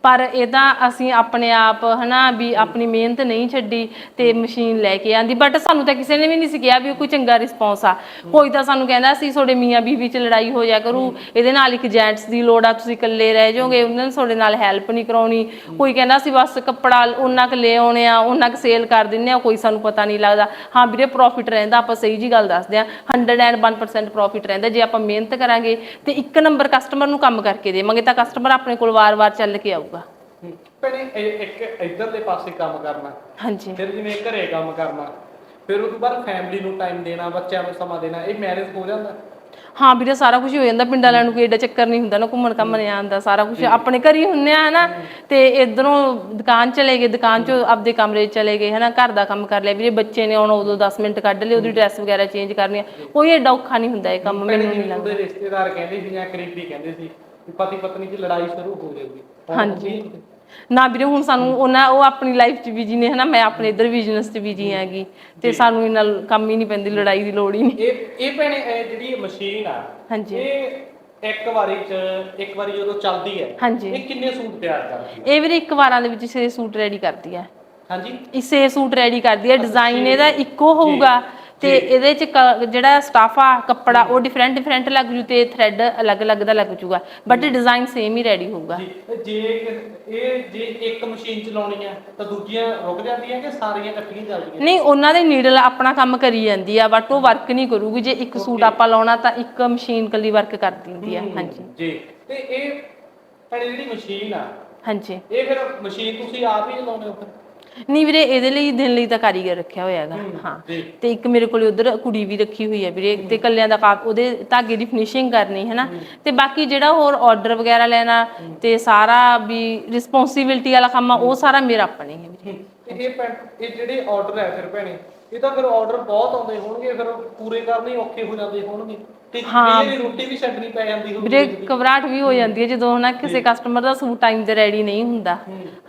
ਪਰ ਇਹ ਤਾਂ ਅਸੀਂ ਆਪਣੇ ਆਪ, ਹਨਾ, ਵੀ ਆਪਣੀ ਮਿਹਨਤ ਨਹੀਂ ਛੱਡੀ ਤੇ ਮਸ਼ੀਨ ਲੈ ਕੇ ਆਂਦੀ। ਬਟ ਸਾਨੂੰ ਤਾਂ ਕਿਸੇ ਨੇ ਵੀ ਨਹੀਂ ਸੀ ਕਿਹਾ ਵੀ ਉਹ ਕੋਈ ਚੰਗਾ ਰਿਸਪੌਂਸ ਆ। ਕੋਈ ਤਾਂ ਸਾਨੂੰ ਕਹਿੰਦਾ ਸੀ, ਤੁਹਾਡੇ ਮੀਆਂ ਬੀਵੀ ਚ ਲੜਾਈ ਹੋ ਜਾ ਕਰੂ। ਇਹਦੇ ਨਾਲ ਇੱਕ ਜੈਂਟਸ ਦੀ ਲੋੜ ਆ, ਤੁਸੀਂ ਇਕੱਲੇ ਰਹਿ ਜਾਓਗੇ। ਉਹਨਾਂ ਨੇ ਤੁਹਾਡੇ ਨਾਲ ਹੈਲਪ ਨਹੀਂ ਕਰਾਉਣੀ। ਕੋਈ ਕਹਿੰਦਾ ਸੀ, ਬਸ ਕੱਪੜਾ ਉਹਨਾਂ ਕ ਲੈ ਆਉਣੇ ਆ, ਉਹਨਾਂ ਕ ਸੇਲ ਕਰ ਦਿੰਨੇ ਆ। ਕੋਈ ਸਾਨੂੰ ਪਤਾ ਨਹੀਂ ਲੱਗਦਾ। ਹਾਂ ਵੀਰੇ ਪ੍ਰੋਫਿਟ ਰਹਿੰਦਾ, ਆਪਾਂ ਸਹੀ ਜੀ ਗੱਲ ਦੱਸਦੇ ਆ। 101% ਪ੍ਰੋਫਿਟ ਰਹਿੰਦਾ। ਜੇ ਆਪਾਂ ਮਿਹਨਤ ਕਰਾਂਗੇ ਤੇ ਇੱਕ ਨੰਬਰ ਕਸਟਮਰ ਨੂੰ ਕੰਮ ਕਰਕੇ ਦੇਵਾਂਗੇ, ਤਾਂ ਕਸਟਮਰ ਆਪਣੇ ਕੋਲ ਵਾਰ-ਵਾਰ ਚੱਲ ਕੇ ਆਊਗਾ। ਭੈਣੇ ਇਹ ਇੱਕ ਇੱਧਰਲੇ ਪਾਸੇ ਕੰਮ ਕਰਨਾ। ਹਾਂਜੀ। ਫਿਰ ਜਿਵੇਂ ਘਰੇ ਕੰਮ ਕਰਨਾ ਫਿਰ ਉਸ ਤੋਂ ਬਾਅਦ ਫੈਮਿਲੀ ਨੂੰ ਟਾਈਮ ਦੇਣਾ ਬੱਚਿਆਂ ਨੂੰ ਸਮਾਂ ਦੇਣਾ ਇਹ ਮੈਰਿਜ ਹੋ ਜਾਂਦਾ? ਹਾਂ ਵੀਰੇ ਸਾਰਾ ਕੁਝ ਹੋ ਜਾਂਦਾ ਪਿੰਡਾਂ ਵਾਲਿਆਂ ਨੂੰ ਕੋਈ ਏਡਾ ਚੱਕਰ ਨਹੀਂ ਹੁੰਦਾ ਨਾ ਘੁੰਮਣ ਘਾਮਣ ਆਉਂਦਾ ਸਾਰਾ ਕੁਝ ਆਪਣੇ ਘਰ ਹੀ ਹੁੰਨੇ ਆ ਹਨਾ? ਤੇ ਇਧਰੋਂ ਦੁਕਾਨ ਚਲੇ ਗਏ ਦੁਕਾਨ ਚੋਂ ਆਪਦੇ ਕਮਰੇ ਚਲੇ ਗਏ ਹਨਾ? ਘਰ ਦਾ ਕੰਮ ਕਰ ਲਿਆ। ਵੀਰੇ ਬੱਚੇ ਨੇ ਆਉਣਾ ਉਦੋਂ 10 ਮਿੰਟ ਕੱਢ ਲਏ ਉਹਦੀ ਡਰੈਸ ਵਗੈਰਾ ਚੇਂਜ ਕਰਨੀ ਆ। ਕੋਈ ਏਡਾ ਔਖਾ ਨਹੀਂ ਹੁੰਦਾ ਇਹ ਕੰਮ ਮੈਨੂੰ ਨਹੀਂ ਲੱਗਦਾ। ਉਹਦੇ ਰਿਸ਼ਤੇਦਾਰ ਕਹਿੰਦੇ ਸੀ ਜਾਂ ਕਰੀਬੀ ਕਹਿੰਦੇ ਸੀ ਪਤੀ ਪਤਨੀ 'ਚ ਲੜਾਈ ਸ਼ੁਰੂ ਹੋ ਜਾਊਗੀ। ਹਾਂਜੀ। ਨਾ ਵੀਰੇ ਹੁਣ ਸਾਨੂੰ ਉਹਨਾਂ ਉਹ ਆਪਣੀ ਲਾਈਫ 'ਚ ਬਿਜ਼ੀ ਨੇ ਹਨਾ? ਮੈਂ ਆਪਣੇ ਇਧਰ ਬਿਜ਼ਨਸ 'ਚ ਬਿਜ਼ੀ ਹੈਗੀ ਤੇ ਸਾਨੂੰ ਇਹਨਾਂ ਕੰਮ ਹੀ ਨਹੀਂ ਪੈਂਦੀ ਲੜਾਈ ਦੀ ਲੋੜ ਹੀ ਨਹੀਂ। ਇਹ ਇਹ ਭੈਣੇ ਇਹ ਜਿਹੜੀ ਮਸ਼ੀਨ ਆ ਹਾਂਜੀ। ਇਹ ਇੱਕ ਵਾਰੀ 'ਚ ਇੱਕ ਵਾਰੀ ਜਦੋਂ ਚੱਲਦੀ ਹੈ ਹਾਂਜੀ। ਇਹ ਕਿੰਨੇ ਸੂਟ ਤਿਆਰ ਕਰਦੀ ਹੈ? ਇਹ ਵੀਰੇ ਇੱਕ ਵਾਰਾਂ ਦੇ ਵਿੱਚ ਸੇ ਸੂਟ ਰੈਡੀ ਕਰਦੀ ਹੈ। ਹਾਂਜੀ। ਇਸੇ ਸੂਟ ਰੈਡੀ ਕਰਦੀ ਹੈ। ਡਿਜ਼ਾਈਨ ਇਹਦਾ ਇੱਕੋ ਹੋਊਗਾ। ਤੇ ਇਹਦੇ ਚ ਕ- ਜਿਹੜਾ ਸਟਾਫ ਆ ਕੱਪੜਾ ਉਹ ਡਿਫਰੈਂਟ ਡਿਫਰੈਂਟ ਲੱਗ ਜੂ ਤੇ ਥ੍ਰੈਡ ਅਲੱਗ-ਅਲੱਗ ਦਾ ਲੱਗ ਜੂਗਾ। ਬਟ ਡਿਜ਼ਾਈਨ ਸੇਮ ਹੀ ਰੈਡੀ ਹੋਊਗਾ। ਜੀ ਤੇ ਜੇ ਇੱਕ- ਇਹ ਜੇ ਇੱਕ ਮਸ਼ੀਨ ਚਲਾਉਣੀ ਹੈ ਤਾਂ ਦੂਜੀਆਂ ਰੁਕ ਜਾਂਦੀਆਂ ਕਿ ਸਾਰੀਆਂ ਇਕੱਠੀਆਂ ਚੱਲਦੀਆਂ? ਨਹੀਂ ਉਹਨਾਂ ਦੇ ਨੀਡਲ ਆਪਣਾ ਕੰਮ ਕਰੀ ਜਾਂਦੀ ਆ ਬਟ ਉਹ ਵਰਕ ਨਹੀਂ ਕਰੂਗੀ। ਜੇ ਇੱਕ ਸੂਟ ਆਪਾਂ ਲਾਉਣਾ ਤਾਂ ਇੱਕ ਮਸ਼ੀਨ ਕੱਲੀ ਵਰਕ ਕਰ ਦਿੰਦੀ ਆ। ਹਾਂਜੀ। ਜੀ। ਤੇ ਇਹ ਭੈਣੇ ਜਿਹੜੀ ਮਸ਼ੀਨ ਆ ਹਾਂਜੀ। ਇਹ ਫਿਰ ਮਸ਼ੀਨ ਤੁਸੀਂ ਆਪ ਹੀ ਚਲਾਉਂਦੇ ਹੋ ਫਿਰ? ਨਹੀਂ ਵੀਰੇ ਇਹਦੇ ਲਈ ਦਿਨ ਲਈ ਤਾਂ ਕਾਰੀਗਰ ਰੱਖਿਆ ਹੋਇਆ ਹੈਗਾ। ਹਾਂ ਤੇ ਇੱਕ ਮੇਰੇ ਕੋਲੇ ਉਧਰ ਕੁੜੀ ਵੀ ਰੱਖੀ ਹੋਈ ਹੈ ਵੀਰੇ ਤੇ ਕੱਲਿਆਂ ਦਾ ਉਹਦੇ ਧਾਗੇ ਦੀ ਫਿਨਿਸ਼ਿੰਗ ਕਰਨੀ ਹੈ। ਨਾ ਤੇ ਬਾਕੀ ਜਿਹੜਾ ਹੋਰ ਆਰਡਰ ਵਗੈਰਾ ਲੈਣਾ ਤੇ ਸਾਰਾ ਵੀ ਰਿਸਪੌਂਸਿਬਿਲਟੀ ਵਾਲਾ ਕੰਮ ਆ ਉਹ ਸਾਰਾ ਮੇਰਾ ਆਪਣਾ ਹੀ ਹੈ ਵੀਰੇ। ਤੇ ਇਹ ਪੈਂਟ ਇਹ ਜਿਹੜੇ ਆਰਡਰ ਹੈ ਫਿਰ ਭੈਣੇ ਇਹ ਤਾਂ ਫਿਰ ਆਰਡਰ ਬਹੁਤ ਆਉਂਦੇ ਹੋਣਗੇ ਫਿਰ ਪੂਰੇ ਕਰਨੇ ਔਖੇ ਹੋ ਜਾਂਦੇ ਹੋਣਗੇ। ਤੇ ਇਹ ਰੋਟੀ ਵੀ ਛੱਡਣੀ ਪੈ ਜਾਂਦੀ ਹੋਊਗੀ ਵੀਰੇ ਘਬਰਾਹਟ ਵੀ ਹੋ ਜਾਂਦੀ ਹੈ ਜਦੋਂ ਹਨਾ ਕਿਸੇ ਕਸਟਮਰ ਦਾ ਸੂਟ ਟਾਈਮ ਤੇ ਰੈਡੀ ਨਹੀਂ ਹੁੰਦਾ।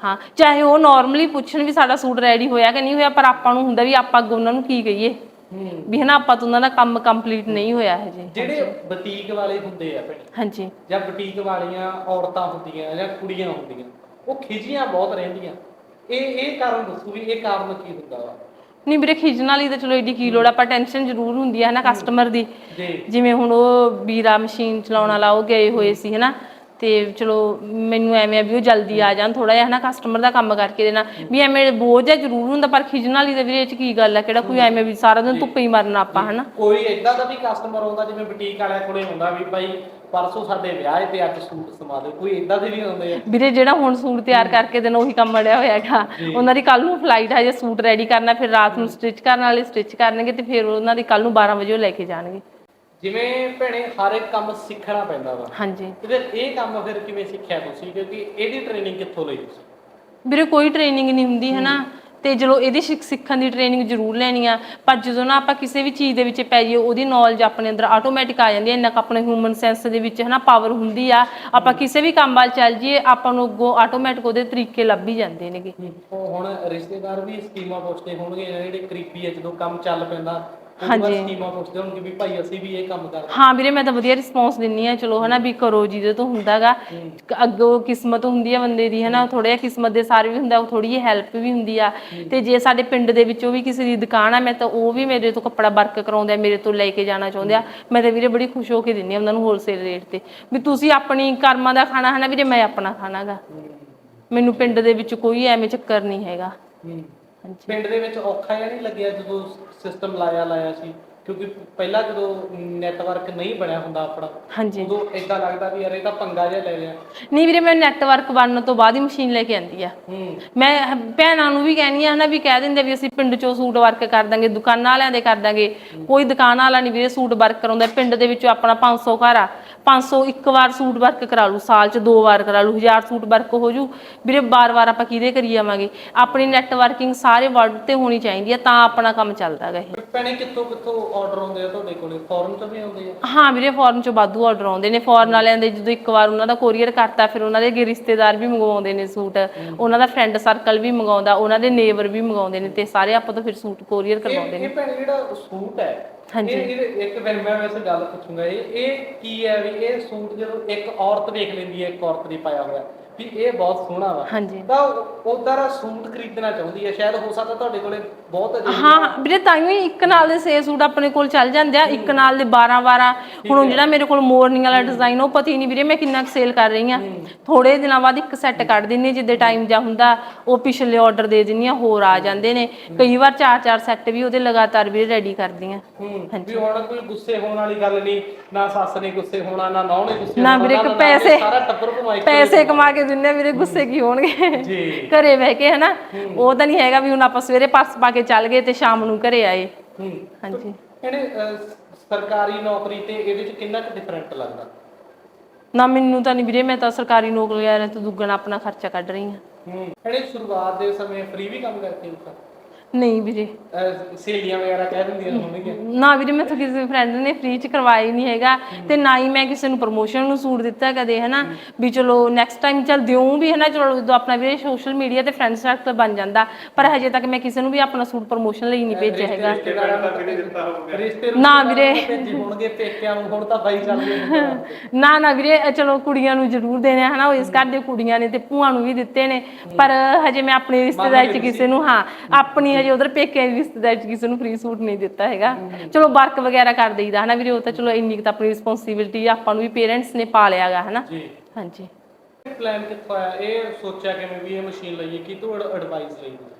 ਹਾਂ। ਚਾਹੇ ਉਹ ਨਾਰਮਲੀ ਪੁੱਛਣ ਵੀ ਸਾਡਾ ਸੂਟ ਰੈਡੀ ਹੋਇਆ ਕਿ ਨਹੀਂ ਹੋਇਆ ਪਰ ਆਪਾਂ ਨੂੰ ਹੁੰਦਾ ਵੀ ਆਪਾਂ ਅੱਗੇ ਉਹਨਾਂ ਨੂੰ ਕੀ ਕਹੀਏ। ਹੂੰ। ਵੀ ਹਨਾ ਆਪਾਂ ਤੋਂ ਉਹਨਾਂ ਦਾ ਕੰਮ ਕੰਪਲੀਟ ਨਹੀਂ ਹੋਇਆ ਹਜੇ ਜਿਹੜੇ ਬੁਟੀਕ ਵਾਲੇ ਹੁੰਦੇ ਆ ਭੈਣੇ ਹਾਂਜੀ। ਜਾਂ ਬੁਟੀਕ ਵਾਲੀਆਂ ਔਰਤਾਂ ਹੁੰਦੀਆਂ ਜਾਂ ਕੁੜੀਆਂ ਹੁੰਦੀਆਂ ਉਹ ਖਿਜੀਆਂ ਬਹੁਤ ਰਹਿੰਦੀਆਂ। ਇਹ ਇਹ ਕਾਰਨ ਦੱਸੋ ਵੀ ਇਹ ਕਾਰਨ ਕੀ ਹੁੰਦਾ ਵਾ? ਨਹੀਂ ਵੀਰੇ ਖਿਜਣ ਵਾਲੀ ਤਾਂ ਚਲੋ ਏਡੀ ਕੀ ਲੋੜ ਆ, ਆਪਾਂ ਟੈਨਸ਼ਨ ਜ਼ਰੂਰ ਹੁੰਦੀ ਹੈ ਨਾ ਕਸਟਮਰ ਦੀ। ਜੀ। ਜਿਵੇਂ ਹੁਣ ਉਹ ਵੀਰਾ ਮਸ਼ੀਨ ਚਲਾਉਣ ਵਾਲਾ ਉਹ ਗਏ ਹੋਏ ਸੀ ਹਨਾ ਤੇ ਚਲੋ ਮੈਨੂੰ ਐਵੇਂ ਆ ਵੀ ਉਹ ਜਲਦੀ ਆ ਜਾਣ ਥੋੜਾ ਜਿਹਾ ਹਨਾ ਕਸਟਮਰ ਦਾ ਕੰਮ ਕਰਕੇ ਦੇਣਾ। ਵੀ ਐਵੇਂ ਬੋਝ ਆ ਜ਼ਰੂਰ ਹੁੰਦਾ ਪਰ ਖਿਜਣ ਵਾਲੀ ਦੇ ਵੀਰੇ ਚ ਕੀ ਗੱਲ ਆ ਕਿਹੜਾ ਕੋਈ ਐਵੇਂ ਵੀ ਸਾਰਾ ਦਿਨ ਧੁੱਪੇ ਹੀ ਮਰਨਾ ਆਪਾਂ ਹਨਾ ਕੋਈ ਇਦਾਂ ਦਾ ਵੀ ਕਸਟਮਰ ਆਉਂਦਾ ਜਿਵੇਂ ਬੁਟੀਕ ਵਾਲਿਆਂ ਕੋਲੇ ਹੁੰਦਾ ਵੀ ਭਾਈ ਪਰਸੋਂ ਸਾਡੇ ਵਿਆਹ ਹੈ ਤੇ ਅੱਜ ਸੂਟ ਸਮਾ ਦਿਓ। ਕੋਈ ਇਦਾਂ ਦੇ ਵੀ ਆਉਂਦੇ ਆ ਵੀਰੇ ਜਿਹੜਾ ਹੁਣ ਸੂਟ ਤਿਆਰ ਕਰਕੇ ਦੇਣਾ ਉਹੀ ਕੰਮ ਅੜਿਆ ਹੋਇਆ ਹੈਗਾ ਉਹਨਾਂ ਦੀ ਕੱਲ ਨੂੰ ਫਲਾਈਟ ਹੈ ਜੇ ਸੂਟ ਰੈਡੀ ਕਰਨਾ ਫਿਰ ਰਾਤ ਨੂੰ ਸਟਿਚ ਕਰਨ ਵਾਲੇ ਸਟਿਚ ਕਰਨਗੇ ਤੇ ਫਿਰ ਉਹਨਾਂ ਦੀ ਕੱਲ ਨੂੰ 12 ਵਜੇ ਉਹ ਲੈ ਕੇ ਜਾਣਗੇ। ਜਿਵੇਂ ਭੈਣੇ ਹਰ ਇੱਕ ਕੰਮ ਸਿੱਖਣਾ ਪੈਂਦਾ ਵਾ। ਹਾਂਜੀ। ਤੇ ਫਿਰ ਇਹ ਕੰਮ ਫਿਰ ਕਿਵੇਂ ਸਿੱਖਿਆ ਤੁਸੀਂ? ਕਿਉਂਕਿ ਇਹਦੀ ਟ੍ਰੇਨਿੰਗ ਕਿੱਥੋਂ ਲਈ ਤੁਸੀਂ? ਵੀਰੇ ਕੋਈ ਟ੍ਰੇਨਿੰਗ ਨਹੀਂ ਹੁੰਦੀ ਹੈ ਨਾ ਤੇ ਚਲੋ ਇਹਦੀ ਸਿੱਖ- ਸਿੱਖਣ ਦੀ ਟ੍ਰੇਨਿੰਗ ਜ਼ਰੂਰ ਲੈਣੀ ਆ, ਪਰ ਜਦੋਂ ਨਾ ਆਪਾਂ ਕਿਸੇ ਵੀ ਚੀਜ਼ ਦੇ ਵਿੱਚ ਪੈ ਜਾਈਏ, ਉਹਦੀ ਨੌਲੇਜ ਆਪਣੇ ਅੰਦਰ ਆਟੋਮੈਟਿਕ ਆ ਜਾਂਦੀ ਹੈ ਇੰਨਾ ਕੁ ਆਪਣੇ ਹਿਊਮਨ ਸੈਂਸ ਦੇ ਵਿੱਚ ਹਨਾ ਪਾਵਰ ਹੁੰਦੀ ਆ। ਆਪਾਂ ਕਿਸੇ ਵੀ ਕੰਮ ਵੱਲ ਚੱਲ ਜਾਈਏ, ਆਪਾਂ ਨੂੰ ਅੱਗੋਂ ਆਟੋਮੈਟਿਕ ਉਹਦੇ ਤਰੀਕੇ ਲੱਭ ਹੀ ਜਾਂਦੇ ਨੇਗੇ। ਉਹ ਹੁਣ ਰਿਸ਼ਤੇਦਾਰ ਵੀ ਸਕੀਮਾਂ ਪੁੱਛਦੇ ਹੋਣਗੇ, ਜਿਹੜੇ ਕਰੀਬੀ ਹੈ ਜਦੋਂ ਕੰਮ ਚੱਲ ਪੈਂਦਾ ਉਹ ਹਾਂਜੀ। ਸਕੀਮਾਂ ਪੁੱਛਦੇ ਹੋਣਗੇ ਵੀ ਭਾਈ ਅਸੀਂ ਵੀ ਇਹ ਕੰਮ ਕਰਦੇ। ਹਾਂ ਵੀਰੇ ਮੈਂ ਤਾਂ ਵਧੀਆ ਰਿਸਪੌਂਸ ਦਿੰਨੀ ਆ ਚਲੋ ਹਨਾ ਵੀ ਕਰੋ ਜਿਹਦੇ ਤੋਂ ਹੁੰਦਾਗਾ ਅੱਗੋਂ ਕਿਸਮਤ ਹੁੰਦੀ ਆ ਬੰਦੇ ਦੀ ਹਨਾ ਥੋੜਾ ਜਿਹਾ ਕਿਸਮਤ ਦੇ ਸਾਰੇ ਵੀ ਹੁੰਦਾ ਉਹ ਥੋੜੀ ਜਿਹੀ ਹੈਲਪ ਵੀ ਹੁੰਦੀ ਆ। ਤੇ ਜੇ ਸਾਡੇ ਪਿੰਡ ਦੇ ਵਿੱਚੋਂ ਵੀ ਕਿਸੇ ਦੀ ਦੁਕਾਨ ਆ ਮੈਂ ਤਾਂ ਉਹ ਵੀ ਮੇਰੇ ਤੋਂ ਕੱਪੜਾ ਵਰਕ ਕਰਾਉਂਦੇ ਆ ਮੇਰੇ ਤੋਂ ਲੈ ਕੇ ਜਾਣਾ ਚਾਹੁੰਦੇ ਆ। ਮੈਂ ਤਾਂ ਵੀਰੇ ਬੜੀ ਖੁਸ਼ ਹੋ ਕੇ ਦਿੰਨੀ ਆ ਉਹਨਾਂ ਨੂੰ ਹੋਲਸੇਲ ਰੇਟ ਤੇ ਵੀ ਤੁਸੀਂ ਆਪਣੀ ਕਰਮਾਂ ਦਾ ਖਾਣਾ ਹਨਾ ਵੀਰੇ ਮੈਂ ਆਪਣਾ ਖਾਣਾਗਾ। ਮੈਨੂੰ ਪਿੰਡ ਦੇ ਵਿੱਚ ਕੋਈ ਐਵੇਂ ਚੱਕਰ ਨਹੀਂ ਹੈਗਾ। ਹੂੰ। ਹਾਂਜੀ ਪਿੰਡ ਦੇ ਵਿੱਚ ਔਖਾ ਜਿਹਾ ਨਹੀਂ ਲੱਗਿਆ ਜਦੋਂ ਸਿਸਟਮ ਲਾਇਆ ਲਾਇਆ ਸੀ? ਕਿਉਂਕਿ ਪਹਿਲਾਂ ਜਦੋਂ ਨੈਟਵਰਕ ਨਹੀਂ ਬਣਿਆ ਹੁੰਦਾ ਆਪਣਾ ਹਾਂਜੀ। ਉਦੋਂ ਇਦਾਂ ਲੱਗਦਾ ਵੀ ਯਾਰ ਇਹ ਤਾਂ ਪੰਗਾ ਜਿਹਾ ਲੈ ਲਿਆ। ਨਹੀਂ ਵੀਰੇ ਮੈਂ ਨੈਟਵਰਕ ਬਣਨ ਤੋਂ ਬਾਅਦ ਹੀ ਮਸ਼ੀਨ ਲੈ ਕੇ ਆਂਦੀ ਆ। ਮੈਂ ਭੈਣਾਂ ਨੂੰ ਵੀ ਕਹਿੰਦੀ ਆ ਹਨਾ ਵੀ ਕਹਿ ਦਿੰਦੇ ਵੀ ਅਸੀਂ ਪਿੰਡ ਚੋਂ ਸੂਟ ਵਰਕ ਕਰ ਦਾਂਗੇ ਦੁਕਾਨਾਂ ਵਾਲਿਆਂ ਦੇ ਕਰ ਦਾਂਗੇ। ਕੋਈ ਦੁਕਾਨ ਵਾਲਾ ਨਹੀਂ ਵੀਰੇ ਸੂਟ ਵਰਕ ਕਰਾਉਂਦਾ। ਪਿੰਡ ਦੇ ਵਿੱਚੋਂ ਆਪਣਾ 500 ਘਰ ਆ। 500 ਇੱਕ ਵਾਰ ਸੂਟ ਵਰਕ ਕਰਾ ਲੂ ਸਾਲ ਚ ਦੋ ਵਾਰ ਕਰਾ ਲੂ 1000 ਸੂਟ ਵਰਕ ਹੋ ਜੂ। ਵੀਰੇ ਬਾਰ-ਬਾਰ ਆਪਾਂ ਕਿਹਦੇ ਕਰੀ ਜਾਵਾਂਗੇ ਆਪਣੀ ਨੈਟਵਰਕਿੰਗ ਸਾਰੇ ਵਰਲਡ ਤੇ ਹੋਣੀ ਚਾਹੀਦੀ ਆ ਤਾਂ ਆਪਣਾ ਕੰਮ ਚੱਲਦਾ ਗਾ ਇਹ। ਭੈਣੇ ਕਿੱਥੋਂ ਕਿੱਥੋਂ ਆਰਡਰ ਆਉਂਦੇ ਆ ਤੁਹਾਡੇ ਕੋਲੇ? ਫੋਰਨ ਤੋਂ ਵੀ ਆਉਂਦੇ ਆ? ਹਾਂ ਵੀਰੇ ਫੋਰਨ ਚੋਂ ਵਾਧੂ ਆਰਡਰ ਆਉਂਦੇ ਨੇ। ਫੋਰਨ ਵਾਲਿਆਂ ਦੇ ਜਦੋਂ ਇੱਕ ਵਾਰ ਉਹਨਾਂ ਦਾ ਕੋਰੀਅਰ ਕਰਤਾ ਫਿਰ ਉਹਨਾਂ ਦੇ ਅੱਗੇ ਰਿਸ਼ਤੇਦਾਰ ਵੀ ਮੰਗਵਾਉਂਦੇ ਨੇ ਸੂਟ। ਉਹਨਾਂ ਦਾ ਫਰੈਂਡ ਸਰਕਲ ਵੀ ਮੰਗਾਉਂਦਾ ਉਹਨਾਂ ਦੇ ਨੇਬਰ ਵੀ ਮੰਗਾਉਂਦੇ ਨੇ ਤੇ ਸਾਰੇ ਆਪਾਂ ਤੋਂ ਫਿਰ ਸੂਟ ਕੋਰੀਅਰ ਕਰਵਾਉਂਦੇ ਨੇ। ਇਹ ਭੈਣੇ ਜਿਹੜਾ ਸੂਟ ਹੈ ਹਾਂਜੀ। ਇਹ ਇੱਕ ਫਿਰ ਮੈਂ ਵੈਸੇ ਗੱਲ ਪੁੱਛੂੰਗਾ ਇਹ ਇਹ ਕੀ ਹੈ ਵੀ ਇਹ ਸੂਟ ਜਦੋਂ ਇੱਕ ਔਰਤ ਵੇਖ ਲੈਂਦੀ ਹੈ ਇੱਕ ਔਰਤ ਨੇ ਪਾਇਆ ਹੋਇਆ ਵੀ ਇਹ ਬਹੁਤ ਸੋਹਣਾ ਵਾ ਹਾਂਜੀ ਤਾਂ ਉਦਾਂ ਦਾ ਸੂਟ ਖਰੀਦਣਾ ਚਾਹੁੰਦੀ ਹੈ ਸ਼ਾਇਦ ਹੋ ਸਕਦਾ ਤੁਹਾਡੇ ਕੋਲੇ ਬਹੁਤ ਅਜਿਹੇ- ਹਾਂ ਵੀਰੇ ਤਾਂ ਹੀ ਇੱਕ ਨਾਲ ਦੇ 6 ਸੂਟ ਆਪਣੇ ਕੋਲ ਚੱਲ ਜਾਂਦੇ ਆ ਇੱਕ ਨਾਲ ਦੇ 12 12 ਹੁਣ ਜਿਹੜਾ ਮੇਰੇ ਕੋਲ ਮੋਰਨਿੰਗ ਵਾਲਾ ਡਿਜ਼ਾਈਨ ਉਹ ਪਤਾ ਹੀ ਨਹੀਂ ਵੀਰੇ ਮੈਂ ਕਿੰਨਾ ਸੇਲ ਕਰ ਰਹੀ ਆ ਥੋੜੇ ਦਿਨਾਂ ਬਾਅਦ ਇੱਕ ਸੈੱਟ ਕੱਢ ਦਿੰਨੀ ਜਿੱਦੇ ਟਾਈਮ ਜਾ ਹੁੰਦਾ ਉਹ ਪਿਛਲੇ ਆਰਡਰ ਦੇ ਦਿੰਨੀ ਆ ਹੋਰ ਆ ਜਾਂਦੇ ਨੇ। ਕਈ ਵਾਰ ਚਾਰ ਚਾਰ ਸੈੱਟ ਵੀ ਉਹਦੇ ਲਗਾਤਾਰ ਵੀਰੇ ਰੈਡੀ ਕਰਦੀ ਆ ਹੂੰ ਵੀ ਹੁਣ ਕੋਈ ਗੁੱਸੇ ਹੋਣ ਵਾਲੀ ਗੱਲ ਨਹੀਂ ਨਾ ਸੱਸ ਨੇ ਗੁੱਸੇ ਹੋਣਾ ਨਾ ਨੌਂ ਨੇ ਗੁੱਸੇ ਨਾ ਵੀਰੇ, ਪੈਸੇ- ਸਾਰਾ ਟੱਬਰ ਕਮਾਈ ਪੈਸੇ ਕਮਾ ਕੇ ਦਿੰਨੇ ਵੀਰੇ ਗੁੱਸੇ ਕੀ ਹੋਣਗੇ? ਜੀ। ਘਰੇ ਬਹਿ ਕੇ ਹਨਾ ਉਹ ਤਾਂ ਨਹੀਂ ਹੈਗਾ ਵੀ ਹੁਣ ਆਪਾਂ ਸਵੇਰੇ ਪਰਸ ਪਾ ਕੇ ਚੱਲ ਗਏ ਤੇ ਸ਼ਾਮ ਨੂੰ ਘਰੇ ਆਏ। ਹੂੰ। ਹਾਂਜੀ। ਇਹਨੇ ਸਰਕਾਰੀ ਨੌਕਰੀ ਤੇ ਇਹਦੇ ਚ ਕਿੰਨਾ ਕੁ ਡਿਫਰੈਂਟ ਲੱਗਦਾ? ਨਾ ਮੈਨੂੰ ਤਾਂ ਨਹੀਂ ਵੀਰੇ ਮੈਂ ਤਾਂ ਸਰਕਾਰੀ ਨੌਕਰੀ ਵਾਲਿਆਂ ਤੋਂ ਦੁੱਗਣਾ ਆਪਣਾ ਖਰਚਾ ਕੱਢ ਰਹੀ ਹਾਂ। ਹੂੰ। ਇਹਨੇ ਸ਼ੁਰੂਆਤ ਦੇ ਸਮੇਂ ਫ੍ਰੀ ਵੀ ਕੰਮ ਕਰਕੇ ਦਿੱਤਾ? ਨਹੀਂ ਵੀਰੇ। ਅਹ ਸਹੇਲੀਆਂ ਵਗੈਰਾ ਕਹਿ ਦਿੰਦੀਆਂ ਹੋਣਗੀਆਂ ਨਾ ਵੀਰੇ ਮੈਂ ਤਾਂ ਕਿਸੇ ਫਰੈਂਡ ਨੇ ਫ੍ਰੀ ਚ ਕਰਵਾਇਆ ਹੀ ਨਹੀਂ ਹੈਗਾ ਤੇ ਨਾ ਹੀ ਮੈਂ ਕਿਸੇ ਨੂੰ ਪ੍ਰੋਮੋਸ਼ਨ ਨੂੰ ਸੂਟ ਦਿੱਤਾ ਕਦੇ ਹਨਾ? ਵੀ ਚਲੋ ਨੈਕਸਟ ਟਾਈਮ ਚੱਲ ਦਿਉਂ ਵੀ ਹਨਾ? ਚਲੋ ਜਦੋਂ ਆਪਣਾ ਵੀਰੇ ਸੋਸ਼ਲ ਮੀਡੀਆ ਤੇ ਫਰੈਂਡ ਸਰਕਲ ਬਣ ਜਾਂਦਾ। ਪਰ ਹਜੇ ਤੱਕ ਮੈਂ ਕਿਸੇ ਨੂੰ ਵੀ ਆਪਣਾ ਸੂਟ ਪ੍ਰੋਮੋਸ਼ਨ ਲਈ ਨਹੀਂ ਭੇਜਿਆ ਹੈਗਾ। ਰਿਸ਼ਤੇਦਾਰਾਂ ਨੂੰ ਵੀ ਦਿੱਤਾ ਹੋਊਗਾ। ਰਿਸ਼ਤੇ ਨਾ ਵੀਰੇ। ਭੇਜੀ ਹੋਣਗੇ ਪੇਕਿਆਂ ਨੂੰ ਹੁਣ ਤਾਂ ਬਾਈ ਚੱਲਦੇ ਨੇ ਨਾ ਨਾ ਵੀਰੇ ਚਲੋ ਕੁੜੀਆਂ ਨੂੰ ਜ਼ਰੂਰ ਦੇਣੇ ਆ, ਹਨਾ? ਉਹ ਇਸ ਘਰ ਦੇ ਕੁੜੀਆਂ ਨੇ ਤੇ ਭੂਆ ਨੂੰ ਵੀ ਦਿੱਤੇ ਨੇ। ਪਰ ਹਜੇ ਮੈਂ ਆਪਣੀ ਰਿਸ਼ਤੇਦਾਰੀ ਚ ਕਿਸੇ ਨੂੰ ਹਾਂ ਆਪਣੀ ਹਜੇ ਉਧਰ ਪੇਕੇ ਦੀ ਰਿਸ਼ਤੇਦਾਰੀ ਚ ਕਿਸੇ ਨੂੰ ਫ੍ਰੀ ਸੂਟ ਨਹੀਂ ਦਿੱਤਾ ਹੈਗਾ। ਚਲੋ ਵਰਕ ਵਗੈਰਾ ਕਰ ਦੇਈਦਾ ਹਨਾ ਵੀਰੇ ਉਹ ਤਾਂ ਚਲੋ ਇੰਨੀ ਕੁ ਤਾਂ ਆਪਣੀ ਰਿਸਪੌਂਸਿਬਿਲਟੀ ਆਪਾਂ ਨੂੰ ਵੀ ਪੇਰੈਂਟਸ ਨੇ ਪਾਲਿਆ ਗਾ ਹਨਾ। ਜੀ। ਹਾਂਜੀ। ਪਲਾਨ ਕਿੱਥੋਂ ਆਇਆ? ਇਹ ਸੋਚਿਆ ਕਿਵੇਂ ਵੀ ਇਹ ਮਸ਼ੀਨ ਲਈਏ? ਕੀ ਤੋਂ ਐਡਵਾਈਸ ਲਈ ਤੁਸੀਂ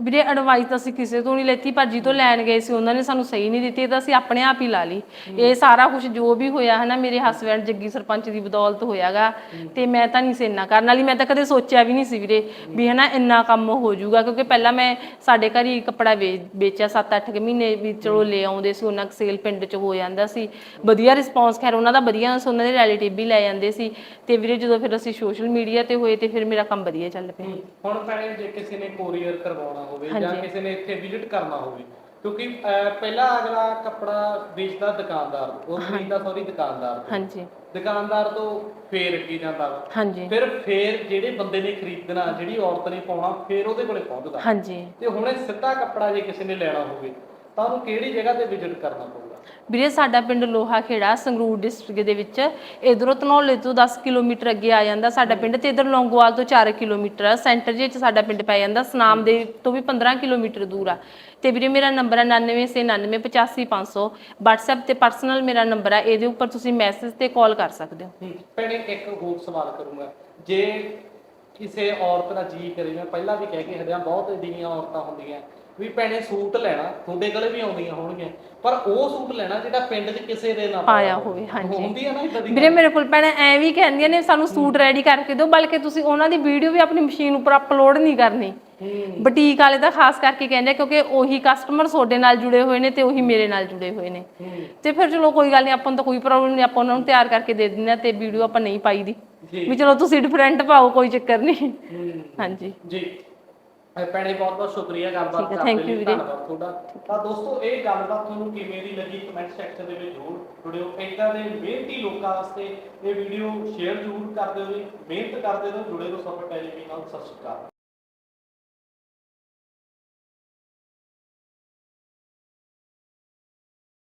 ਵੀਰੇ ਐਡਵਾਈਸ ਤਾਂ ਅਸੀਂ ਕਿਸੇ ਤੋਂ ਨਹੀਂ ਲੈਤੀ ਪਰ ਜੀ ਤੋਂ ਲੈਣ ਗਏ ਸੀ ਉਹਨਾਂ ਨੇ ਸਾਨੂੰ ਸਹੀ ਨਹੀਂ ਦਿੱਤੀ ਇਹ ਤਾਂ ਅਸੀਂ ਆਪਣੇ ਆਪ ਹੀ ਲਾ ਲਈ। ਇਹ ਸਾਰਾ ਕੁਝ ਜੋ ਵੀ ਹੋਇਆ ਹਨਾ ਮੇਰੇ ਹਸਬੰਡ ਜੱਗੀ ਸਰਪੰਚ ਦੀ ਬਦੌਲਤ ਹੋਇਆਗਾ ਤੇ ਮੈਂ ਤਾਂ ਨਹੀਂ ਸੀ ਇੰਨਾ ਕਰਨ ਵਾਲੀ ਮੈਂ ਤਾਂ ਕਦੇ ਸੋਚਿਆ ਵੀ ਨਹੀਂ ਸੀ ਵੀਰੇ ਵੀ ਹਨਾ ਇੰਨਾ ਕੰਮ ਹੋ ਜਾਊਗਾ ਕਿਉਂਕਿ ਪਹਿਲਾਂ ਮੈਂ ਸਾਡੇ ਘਰ ਹੀ ਕੱਪੜਾ ਵੇ- ਵੇਚਿਆ 7-8 ਮਹੀਨੇ ਵੀ ਚਲੋ ਲੈ ਆਉਂਦੇ ਸੀ ਉਹਨਾਂ ਸੇਲ ਪਿੰਡ 'ਚ ਹੋ ਜਾਂਦਾ ਸੀ। ਵਧੀਆ ਰਿਸਪੌਂਸ ਖੈਰ ਉਹਨਾਂ ਦਾ ਵਧੀਆ ਸੀ ਉਹਨਾਂ ਦੇ ਰਿਲੇਟਿਵ ਵੀ ਲੈ ਜਾਂਦੇ ਸੀ। ਤੇ ਵੀਰੇ ਜਦੋਂ ਫਿਰ ਅਸੀਂ ਸੋਸ਼ਲ ਮੀਡੀਆ ਤੇ ਹੋਏ ਤੇ ਫਿਰ ਮੇਰਾ ਕੰਮ ਵਧੀਆ ਚੱਲ ਪਿਆ। ਹੁਣ ਭੈਣੇ ਜੇ ਕਿਸੇ ਨੇ ਕੋਰੀਅਰ ਕਰਵਾਉਣਾ ਹੋਵੇ ਜਾਂ ਕਿਸੇ ਨੇ ਇੱਥੇ ਵਿਜ਼ਿਟ ਕਰਨਾ ਹੋਵੇ। ਕਿਉਂਕਿ ਅਹ, ਪਹਿਲਾਂ ਅਗਲਾ ਕੱਪੜਾ ਵੇਚਦਾ ਦੁਕਾਨਦਾਰ ਉਹ ਖਰੀਦਦਾ ਸੌਰੀ ਦੁਕਾਨਦਾਰ ਤੋਂ। ਹਾਂਜੀ। ਦੁਕਾਨਦਾਰ ਤੋਂ ਫੇਰ ਅੱਗੇ ਜਾਂਦਾ ਵਾ। ਹਾਂਜੀ। ਫਿਰ ਫੇਰ ਜਿਹੜੇ ਬੰਦੇ ਨੇ ਖਰੀਦਣਾ ਜਿਹੜੀ ਔਰਤ ਨੇ ਪਾਉਣਾ ਫੇਰ ਉਹਦੇ ਕੋਲੇ ਪਹੁੰਚਦਾ। ਹਾਂਜੀ। ਤੇ ਹੁਣ ਇਹ ਸਿੱਧਾ ਕੱਪੜਾ ਜੇ ਕਿਸੇ ਨੇ ਲੈਣਾ ਹੋਵੇ ਤਾਂ ਉਹਨੂੰ ਕਿਹੜੀ ਜਗ੍ਹਾ ਤੇ ਵਿਜ਼ਿਟ ਕਰਨਾ ਪਊਗਾ ਵੀਰੇ ਸਾਡਾ ਪਿੰਡ ਲੋਹਾ ਖੇੜਾ, ਸੰਗਰੂਰ ਡਿਸਟ੍ਰਿਕਟ ਦੇ ਵਿੱਚ। ਇਧਰੋਂ ਧਨੌਲੇ ਤੋਂ 10 ਕਿਲੋਮੀਟਰ ਅੱਗੇ ਆ ਜਾਂਦਾ ਸਾਡਾ ਪਿੰਡ ਤੇ ਇਧਰ ਲੌਂਗੋਵਾਲ ਤੋਂ 4 ਕਿਲੋਮੀਟਰ ਸੈਂਟਰ ਜੇ ਚ ਸਾਡਾ ਪਿੰਡ ਪੈ ਜਾਂਦਾ, ਸਨਾਮ ਦੇ ਤੋਂ ਵੀ 15 ਕਿਲੋਮੀਟਰ ਦੂਰ ਆ। ਤੇ ਵੀਰੇ ਮੇਰਾ ਨੰਬਰ ਹੈ 9999855500 WhatsApp ਤੇ ਪਰਸਨਲ ਮੇਰਾ ਨੰਬਰ ਹੈ ਇਹਦੇ ਉੱਪਰ ਤੁਸੀਂ ਮੈਸੇਜ ਤੇ ਕਾਲ ਕਰ ਸਕਦੇ ਹੋ। ਭੈਣੇ ਇੱਕ ਹੋਰ ਸਵਾਲ ਕਰੂੰਗਾ। ਜੇ ਕਿਸੇ ਔਰਤ ਦਾ ਜੀ ਕਰੇ, ਮੈਂ ਪਹਿਲਾਂ ਵੀ ਕਹਿ ਕੇ ਹਟਿਆ, ਬਹੁਤ ਏਡੀਆਂ ਔਰਤਾਂ ਹੁੰਦੀਆਂ ਵੀ ਭੈਣੇ ਸੂਟ ਲੈਣਾ ਤੁਹਾਡੇ ਕੋਲੇ ਵੀ ਆਉਂਦੀਆਂ ਹੋਣਗੀਆਂ ਪਰ ਉਹ ਸੂਟ ਲੈਣਾ ਜਿਹੜਾ ਪਿੰਡ 'ਚ ਕਿਸੇ ਦੇ ਨਾ ਪਾਇਆ ਹੋਵੇ, ਹਾਂਜੀ। ਹੁੰਦੀ ਆ ਨਾ ਇਦਾਂ ਦੀ ਵੀਰੇ ਮੇਰੇ ਕੋਲ ਭੈਣਾਂ ਐ ਵੀ ਕਹਿੰਦੀਆਂ ਨੇ ਸਾਨੂੰ ਸੂਟ ਰੈਡੀ ਕਰਕੇ ਦਿਓ ਬਲਕਿ ਤੁਸੀਂ ਉਹਨਾਂ ਦੀ ਵੀਡੀਓ ਵੀ ਆਪਣੀ ਮਸ਼ੀਨ ਉੱਪਰ ਅਪਲੋਡ ਨਹੀਂ ਕਰਨੀ। ਬੁਟੀਕ ਵਾਲੇ ਤਾਂ ਖਾਸ ਕਰਕੇ ਕਹਿੰਦੇ ਆ ਕਿਉਂਕਿ ਉਹੀ ਕਸਟਮਰ ਤੁਹਾਡੇ ਨਾਲ ਜੁੜੇ ਹੋਏ ਨੇ ਤੇ ਉਹੀ ਮੇਰੇ ਨਾਲ ਜੁੜੇ ਹੋਏ ਨੇ। ਤੇ ਫਿਰ ਚਲੋ ਕੋਈ ਗੱਲ ਨਹੀਂ ਆਪਾਂ ਨੂੰ ਤਾਂ ਕੋਈ ਪ੍ਰੋਬਲਮ ਨਹੀਂ ਆਪਾਂ ਉਹਨਾਂ ਨੂੰ ਤਿਆਰ ਕਰਕੇ ਦੇ ਦਿੰਦੇ ਆ ਤੇ ਵੀਡੀਓ ਆਪਾਂ ਨਹੀਂ ਪਾਈ ਦੀ ਜੀ। ਵੀ ਚਲੋ ਤੁਸੀਂ ਡਿਫਰੈਂਟ ਪਾਓ ਕੋਈ ਚੱਕਰ ਨਹੀਂ। ਹੂੰ। ਹਾਂਜੀ। ਜੀ। ਭੈਣੇ ਬਹੁਤ ਬਹੁਤ ਸ਼ੁਕਰੀਆ ਗੱਲਬਾਤ ਠੀਕ ਹੈ, thank you ਵੀਰੇ। ਧੰਨਵਾਦ ਤੁਹਾਡਾ। ਤਾਂ ਦੋਸਤੋ ਇਹ ਗੱਲਬਾਤ ਤੁਹਾਨੂੰ ਕਿਵੇਂ ਦੀ ਲੱਗੀ ਕਮੈਂਟ ਸੈਕਸ਼ਨ ਦੇ ਵਿੱਚ ਜ਼ਰੂਰ ਜੁੜਿਓ। ਇੱਦਾਂ ਦੇ ਮਿਹਨਤੀ ਲੋਕਾਂ ਵਾਸਤੇ ਇਹ ਵੀਡੀਓ ਸ਼ੇਅਰ ਜ਼ਰੂਰ ਕਰ ਦਿਓ ਜੀ। ਮਿਹਨਤ ਕਰਦੇ ਰਹੋ ਜੁੜੇ ਰਹੋ ਸਫਰ ਟੈਲੀਵਿਜ਼ਨ ਨਾਲ। ਸਤਿ ਸ਼੍ਰੀ ਅਕਾਲ।